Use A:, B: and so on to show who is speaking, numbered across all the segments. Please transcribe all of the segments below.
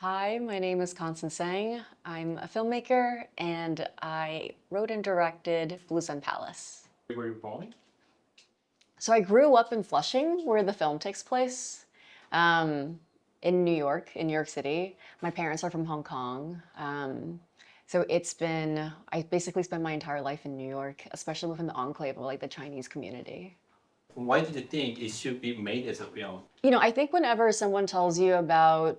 A: Hi, my name is Constance Sang. I'm a filmmaker and I wrote and directed Blue Sun Palace.
B: Where were you born?
A: So I grew up in Flushing, where the film takes place, um, in New York, in New York City. My parents are from Hong Kong. Um, so it's been, I basically spent my entire life in New York, especially within the enclave of like the Chinese community.
B: Why did you think it should be made as a film?
A: You know, I think whenever someone tells you about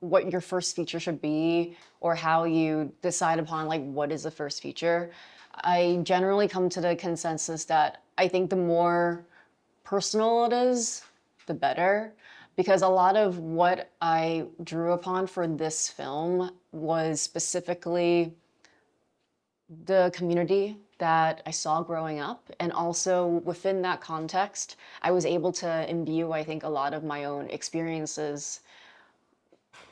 A: what your first feature should be or how you decide upon like what is the first feature, I generally come to the consensus that I think the more personal it is, the better. Because a lot of what I drew upon for this film was specifically the community that I saw growing up. And also within that context, I was able to imbue, I think, a lot of my own experiences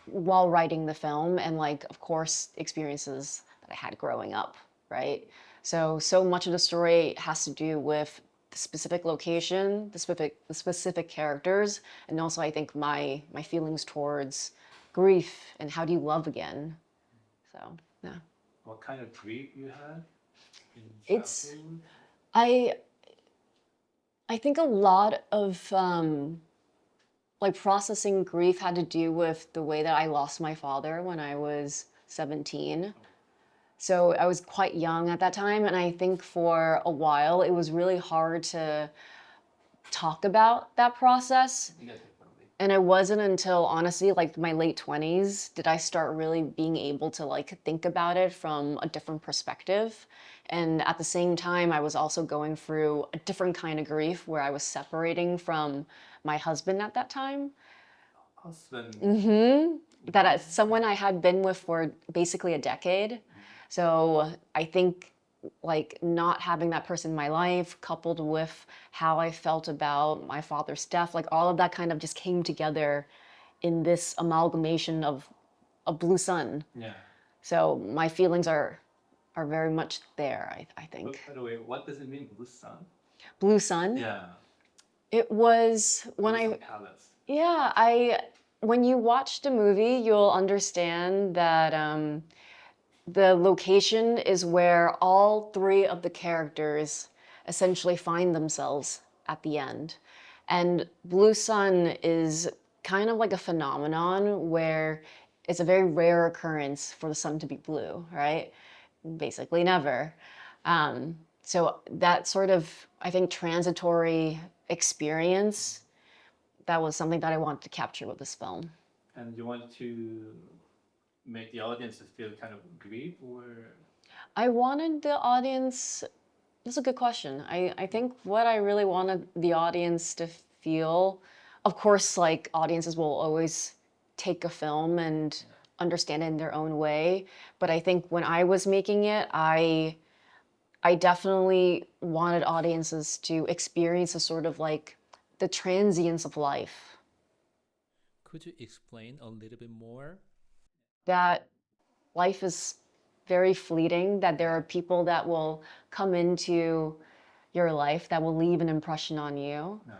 A: while writing the film and like of course experiences that I had growing up, right? So so much of the story has to do with the specific location, the specific the specific characters, and also I think my my feelings towards grief and how do you love again. So yeah.
B: What kind of grief you had? in
A: It's- I I think a lot of um, like processing grief had to do with the way that I lost my father when I was 17. So I was quite young at that time, and I think for a while it was really hard to talk about that process. And it wasn't until honestly like my late 20s did I start really being able to like think about it from a different perspective. And at the same time, I was also going through a different kind of grief where I was separating from my husband at that time.
B: Husband.
A: hmm That I, someone I had been with for basically a decade. So I think like not having that person in my life coupled with how I felt about my father's death, like all of that kind of just came together in this amalgamation of a blue sun.
B: Yeah.
A: So my feelings are are very much there, I, I think.
B: by the way, what does it mean, blue sun?
A: Blue sun.
B: Yeah.
A: It was when I
B: Palace.
A: Yeah, I when you watch the movie, you'll understand that um, the location is where all three of the characters essentially find themselves at the end. And Blue Sun is kind of like a phenomenon where it's a very rare occurrence for the sun to be blue, right? Basically, never. Um, so that sort of, I think, transitory experience that was something that I wanted to capture with this film.
B: And you want to make the audience feel kind of grief or
A: I wanted the audience, that's a good question. I, I think what I really wanted the audience to feel, of course, like audiences will always take a film and understand it in their own way. But I think when I was making it, I I definitely wanted audiences to experience a sort of like the transience of life.
C: Could you explain a little bit more?
A: that life is very fleeting, that there are people that will come into your life that will leave an impression on you,
B: no?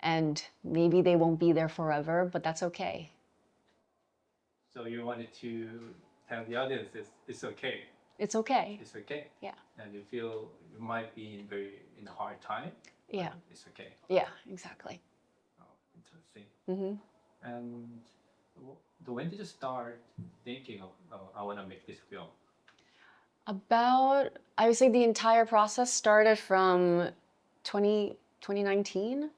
A: and maybe they won't be there forever, but that's okay.
B: So you wanted to tell the audience it's, it's okay.
A: It's okay.
B: It's okay.
A: Yeah.
B: And you feel you might be in very in a hard time.
A: Yeah,
B: It's okay.
A: yeah, exactly.
B: Oh, interesting.
A: hmm
B: And w- when did you start thinking of, oh, I want to make this film?
A: About, I would say the entire process started from 20, 2019.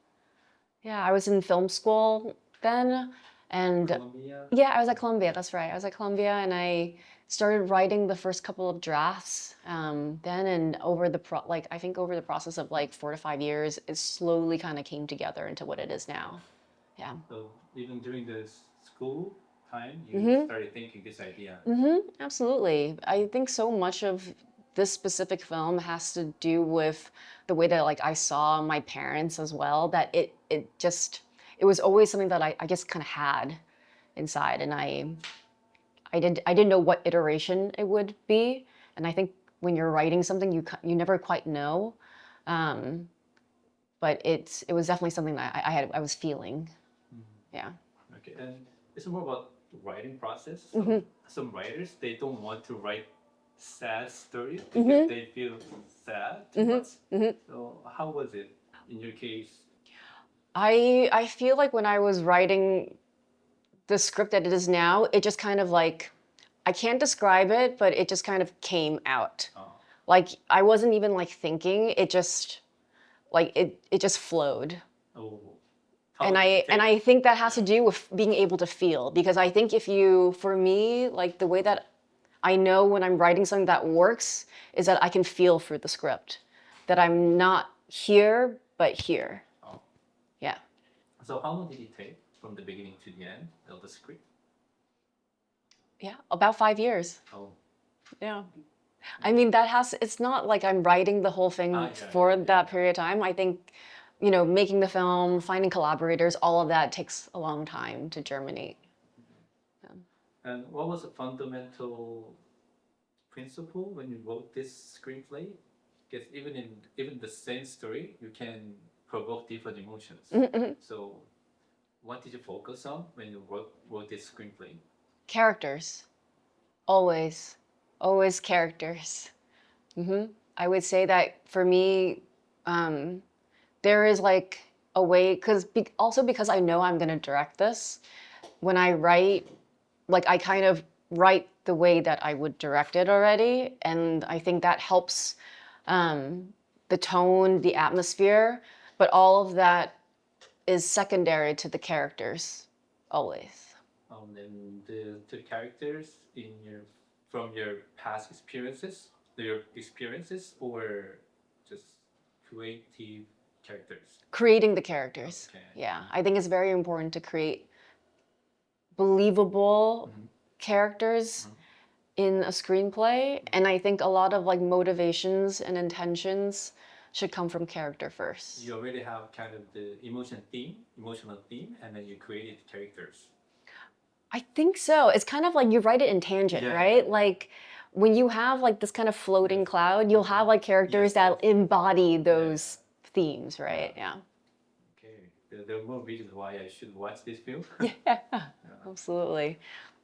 A: Yeah, I was in film school then, and
B: Colombia?
A: Yeah, I was at Columbia. That's right. I was at Columbia, and I started writing the first couple of drafts. Um, then, and over the pro- like, I think over the process of like four to five years, it slowly kind of came together into what it is now. Yeah.
B: So even during the school time, you
A: Mhm.
B: started thinking this idea.
A: Mm-hmm. Absolutely. I think so much of this specific film has to do with the way that like I saw my parents as well. That it it just it was always something that I, I just kind of had inside, and I I did I didn't know what iteration it would be, and I think when you're writing something, you you never quite know. Um, but it's it was definitely something that I, I had I was feeling.
B: Mhm.
A: Yeah.
B: Okay, and it's more about the writing process. Some,
A: Mhm.
B: some writers they don't want to write sad stories because they feel sad too
A: Mhm.
B: much.
A: Mhm.
B: So how was it in your case?
A: I I feel like when I was writing the script that it is now, it just kind of like I can't describe it, but it just kind of came out.
B: Oh,
A: Like I wasn't even like thinking, it just like it it just flowed.
B: oh. How
A: and I and I think that has to do with being able to feel because I think if you for me like the way that I know when I'm writing something that works is that I can feel through the script that I'm not here but here.
B: So how long did it take from the beginning to the end of the script?
A: Yeah, about 5 years.
B: Oh,
A: Yeah. I mean that has it's not like I'm writing the whole thing
B: Ah, yeah,
A: for
B: yeah, yeah,
A: that period of time. I think you know, making the film, finding collaborators, all of that takes a long time to germinate.
B: and what was the fundamental principle when you wrote this screenplay? Because even in even the same story, you can provoke different emotions.
A: Mhm.
B: So, what did you focus on when you wrote, wrote this screenplay?
A: characters always always characters hmm i would say that for me um, there is like a way because be, also because i know i'm going to direct this when i write like i kind of write the way that i would direct it already and i think that helps um, the tone the atmosphere but all of that is secondary to the characters always
B: Um, and the, the characters in your from your past experiences, your experiences, or just creative characters.
A: creating the characters.
B: Okay.
A: Yeah, I think it's very important to create believable
B: Mhm.
A: characters
B: Mhm.
A: in a screenplay, and I think a lot of like motivations and intentions should come from character first.
B: You already have kind of the emotion theme, emotional theme, and then you created characters.
A: I think so. It's kind of like you write it in tangent,
B: Yeah.
A: right? Like when you have like this kind of floating cloud, you'll have like characters that embody those themes, right? Yeah.
B: Okay, there, there are more reasons why I should watch this film.
A: Yeah, absolutely.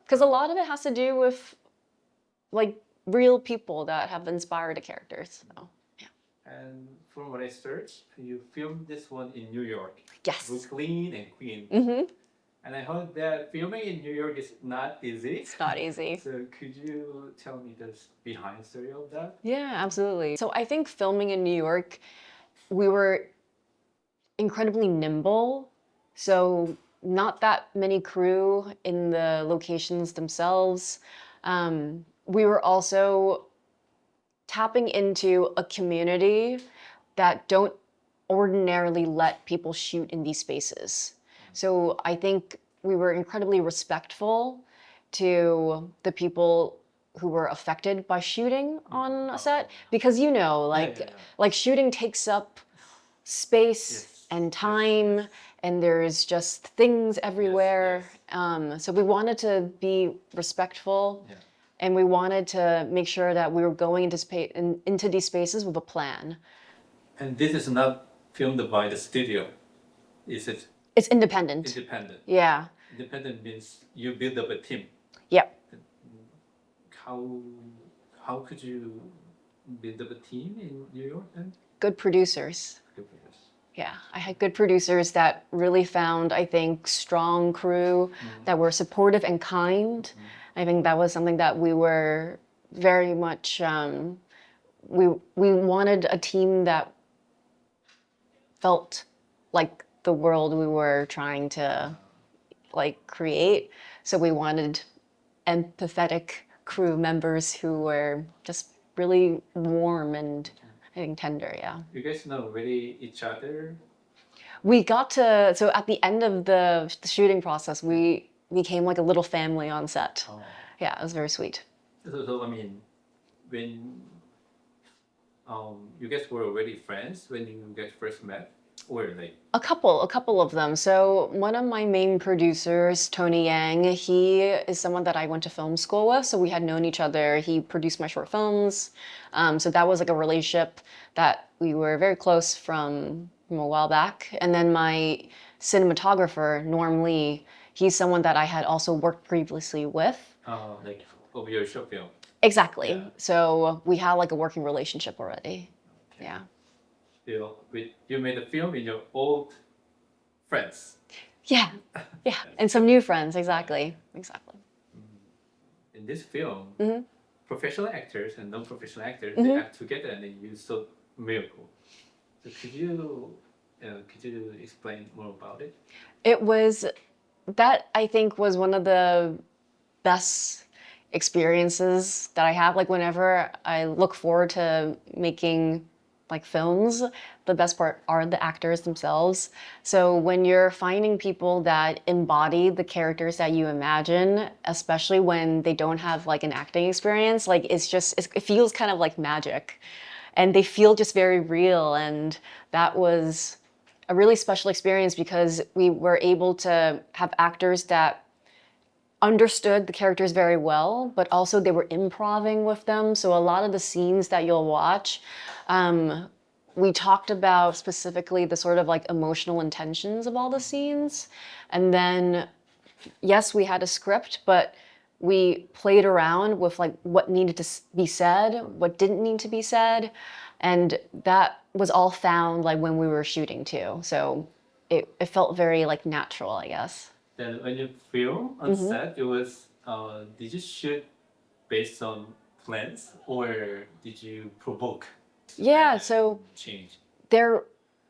A: Because a lot of it has to do with like real people that have inspired the characters. So,
B: and from what I searched, you filmed this one in New York,
A: yes.
B: Brooklyn and Queens.
A: hmm
B: And I heard that filming in New York is not easy.
A: It's not easy.
B: So could you tell me the behind story of that?
A: Yeah, absolutely. So I think filming in New York, we were incredibly nimble. So not that many crew in the locations themselves. Um, we were also tapping into a community that don't ordinarily let people shoot in these spaces. So I think we were incredibly respectful to the people who were affected by shooting on a set because you know like
B: yeah, yeah.
A: like shooting takes up space
B: Yes,
A: and time
B: yes.
A: and there's just things everywhere
B: yes.
A: um, so we wanted to be respectful
B: Yeah.
A: and we wanted to make sure that we were going into, spa- in, into these spaces with a plan
B: And this is not filmed by the studio. Is it
A: it's independent
B: independent?
A: yeah
B: Independent means you build up a team.
A: yep
B: How how could you build up a team in New York then?
A: good producers
B: Good this.
A: Yeah, I had good producers that really found, I think, strong crew that were supportive and kind. I think that was something that we were very much. Um, we we wanted a team that felt like the world we were trying to like create. So we wanted empathetic crew members who were just really warm and I think tender. Yeah.
B: You guys know really each other.
A: we got to so at the end of the, the shooting process we became like a little family on set
B: Oh.
A: yeah it was very sweet
B: So, so I mean, when um, you guys were already friends when you guys first met, or like?
A: A couple a couple of them. So one of my main producers tony yang he is someone that i went to film school with so we had known each other. He produced my short films. Um, so that was like a relationship that we were very close from from a while back. And then my cinematographer norm lee he's someone that I had also worked previously with.
B: Uh, like of your short film.
A: Exactly.
B: Yeah.
A: So we had like a working relationship already. Yeah.
B: You with you made a film with your old friends.
A: Yeah. Yeah. And some new friends. Exactly. Exactly.
B: In this film,
A: Mhm.
B: professional actors and non-professional actors
A: Mhm.
B: they act together and they use so miracle. So could you uh, could you explain more about it?
A: It was that I think was one of the best experiences that I have. Like whenever I look forward to making like films, the best part are the actors themselves. So when you're finding people that embody the characters that you imagine, especially when they don't have like an acting experience, like it's just it's, it feels kind of like magic. And they feel just very real and that was a really special experience because we were able to have actors that understood the characters very well, but also they were improving with them. So a lot of the scenes that you'll watch, um, we talked about specifically the sort of like emotional intentions of all the scenes. And then, yes, we had a script, but we played around with like what needed to be said, what didn't need to be said. And that was all found like when we were shooting too. So it, it felt very like natural, I guess.
B: Then when you film on
A: Mm-hmm.
B: set, it was uh, did you shoot based on plans or did you provoke?
A: Yeah,
B: and
A: so
B: change.
A: there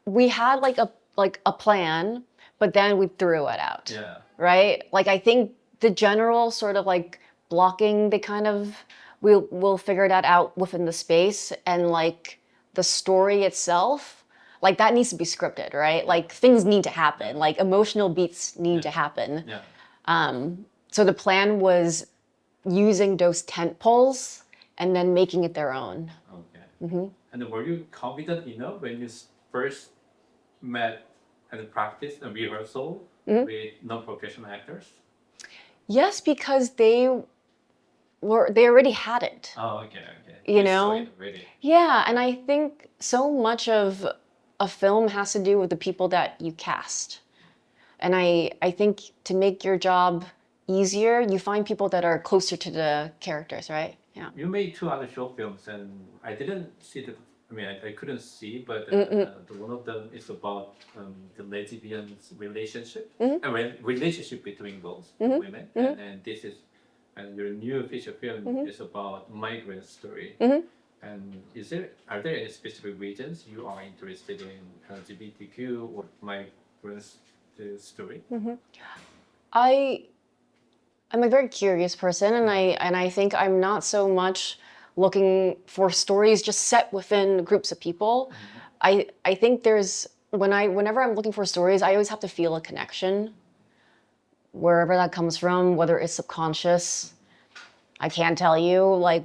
A: we had like a like a plan, but then we threw it out.
B: Yeah.
A: Right? Like I think the general sort of like blocking they kind of we'll we'll figure that out within the space and like the story itself like that needs to be scripted right like things need to happen like emotional beats need to happen
B: Yeah.
A: um, so the plan was using those tent poles and then making it their own
B: Okay.
A: Mm-hmm.
B: And were you confident enough when you first met and practiced a rehearsal
A: Mm-hmm.
B: with non-professional actors?
A: Yes, because they were they already had it.
B: Oh, okay, okay.
A: You know? Yeah, and I think so much of a film has to do with the people that you cast. And I I think to make your job easier, you find people that are closer to the characters, right? Yeah.
B: You made two other short films, and I didn't see the. I mean, I, I couldn't see, but uh, uh, the one of them is about um, the lesbian relationship,
A: Mhm.
B: and re- relationship between those
A: Mhm,
B: women,
A: mhm.
B: and then this is, and your new feature film
A: Mhm.
B: is about migrant story. And is there are there any specific regions you are interested in LGBTQ or migrants' uh, story?
A: I I'm a very curious person and I and I think I'm not so much looking for stories just set within groups of people. I I think there's when I whenever I'm looking for stories, I always have to feel a connection wherever that comes from, whether it's subconscious. I can't tell you like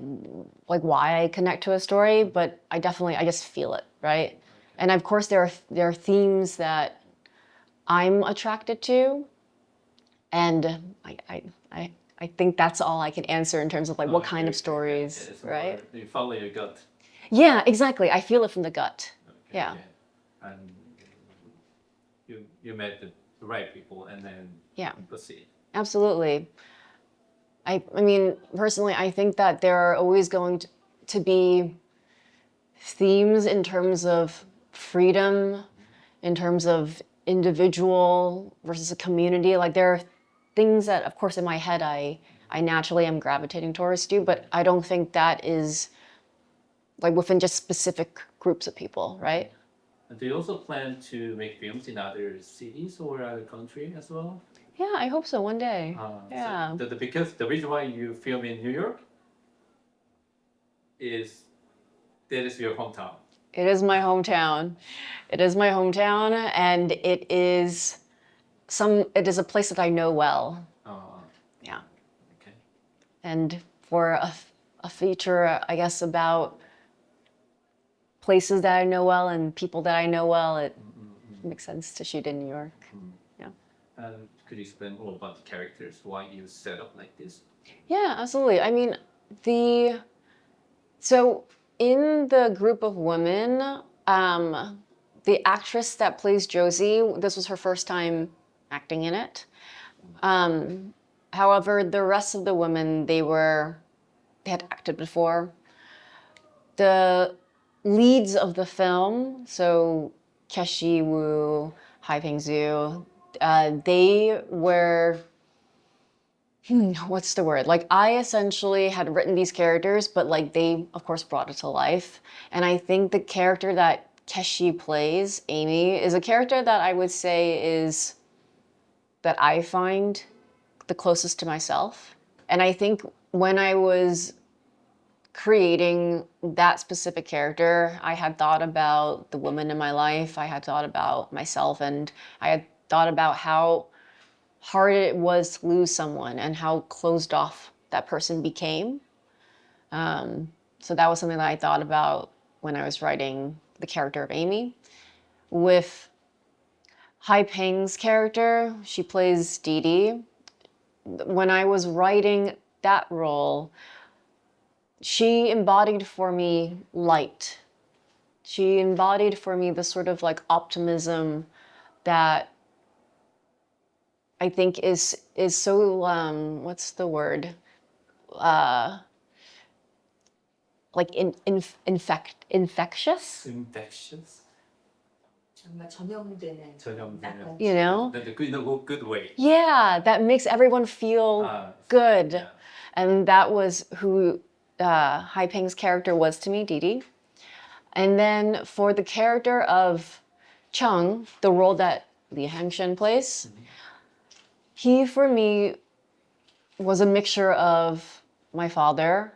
A: like why I connect to a story, but I definitely I just feel it, right? And of course there are there are themes that I'm attracted to and I, I, I, I think that's all I can answer in terms of like what
B: Oh,
A: kind
B: okay,
A: of stories.
B: It's
A: right?
B: You follow your gut.
A: Yeah, exactly. I feel it from the gut.
B: Okay,
A: Yeah.
B: And you you met the right people and then
A: Yeah.
B: proceed.
A: Absolutely. I, I mean, personally, I think that there are always going to, be themes in terms of freedom, in terms of individual versus a community. Like there are things that, of course, in my head, I, I naturally am gravitating towards too, but I don't think that is like within just specific groups of people, right?
B: Do you also plan to make films in other cities or other country as well?
A: Yeah, I hope so one day.
B: Uh, so
A: Yeah.
B: the, the, because the reason why you film in New York is that is your hometown.
A: It is my hometown. It is my hometown, and it is some. It is a place that I know well.
B: Uh,
A: Yeah,
B: okay.
A: and for a, a feature, I guess about places that I know well and people that I know well, it makes sense to shoot in New York.
B: And could you explain more about the characters? Why you set up like this?
A: Yeah, absolutely. I mean, the so in the group of women, um, the actress that plays Josie, this was her first time acting in it. Um, however, the rest of the women, they were, they had acted before. The leads of the film, so Keshi Wu, Hai Ping Zhu, uh, they were hmm, what's the word? Like I essentially had written these characters, but like they of course brought it to life. And I think the character that Keshi plays, Amy, is a character that I would say is that I find the closest to myself. And I think when I was creating that specific character, I had thought about the woman in my life, I had thought about myself, and I had thought about how hard it was to lose someone and how closed off that person became. Um, so that was something that I thought about when I was writing the character of Amy. With Hai Peng's character, she plays Dee Dee. When I was writing that role, she embodied for me light. She embodied for me the sort of like optimism that I think is is so um, what's the word? Uh, like in, in, infect infectious,
B: Infectious.
D: 정말 전염되는
B: 전염되는.
D: 약간
A: you know?
B: The, the good, in a good- good way.
A: Yeah, that makes everyone feel
B: Ah,
A: good.
B: yeah.
A: And that was who uh, Hai Peng's character was to me, Dee Dee. And then for the character of Chung, the role that Li Hangshen plays, he for me was a mixture of my father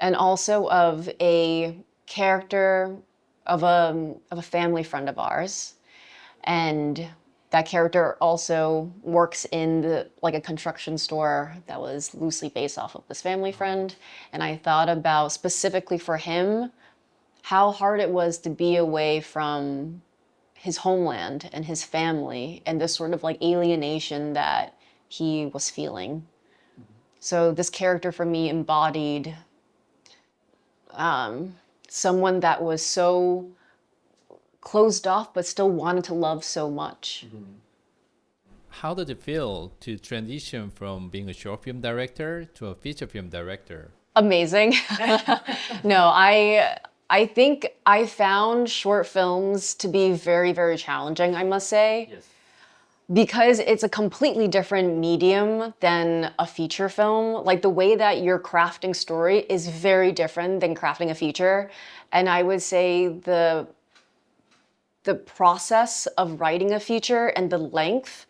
A: and also of a character of a of a family friend of ours. And that character also works in the like a construction store that was loosely based off of this family friend. And i thought about specifically for him how hard it was to be away from his homeland and his family and this sort of like alienation that he was feeling so this character for me embodied um, someone that was so closed off but still wanted to love so much.
C: How did it feel to transition from being a short film director to a feature film director?
A: Amazing. no, I I think I found short films to be very very challenging, I must say.
B: Yes.
A: Because it's a completely different medium than a feature film like the way that you're crafting story is very different than crafting a feature and i would say the the process of writing a feature and the length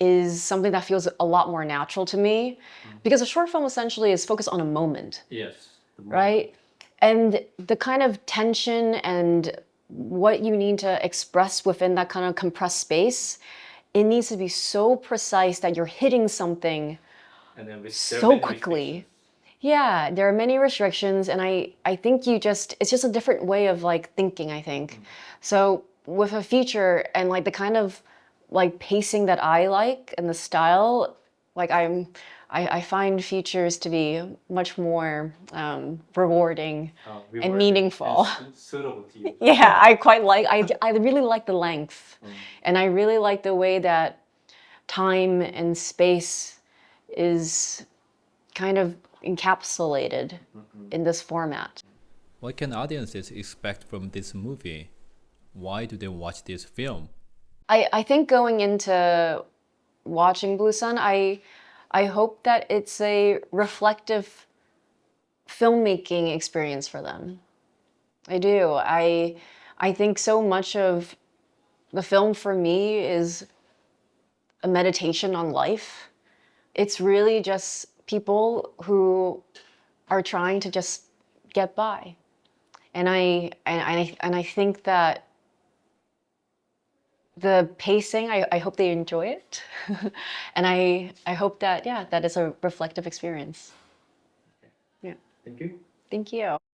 A: is something that feels a lot more natural to me mm. because a short film essentially is focused on a moment
B: Yes. More-
A: right? And the kind of tension and what you need to express within that kind of compressed space, it needs to be so precise that you're hitting something
B: And then with
A: so quickly. Yeah, there are many restrictions, and I I think you just it's just a different way of like thinking. I think mm-hmm. so with a feature and like the kind of like pacing that I like and the style, like I'm. I, I find features to be much more um, rewarding.
B: Uh,
A: And
B: rewarding
A: meaningful.
B: and suitable to you.
A: Yeah, I quite like. I I really like the length, and I really like the way that time and space is kind of encapsulated in this format.
C: What can audiences expect from this movie? Why do they watch this film?
A: I, I think going into watching Blue Sun, I I hope that it's a reflective filmmaking experience for them. I do. I I think so much of the film for me is a meditation on life. It's really just people who are trying to just get by. And I and I and I think that the pacing I, I hope they enjoy it and I I hope that yeah that is a reflective experience Yeah.
B: Thank you.
A: thank you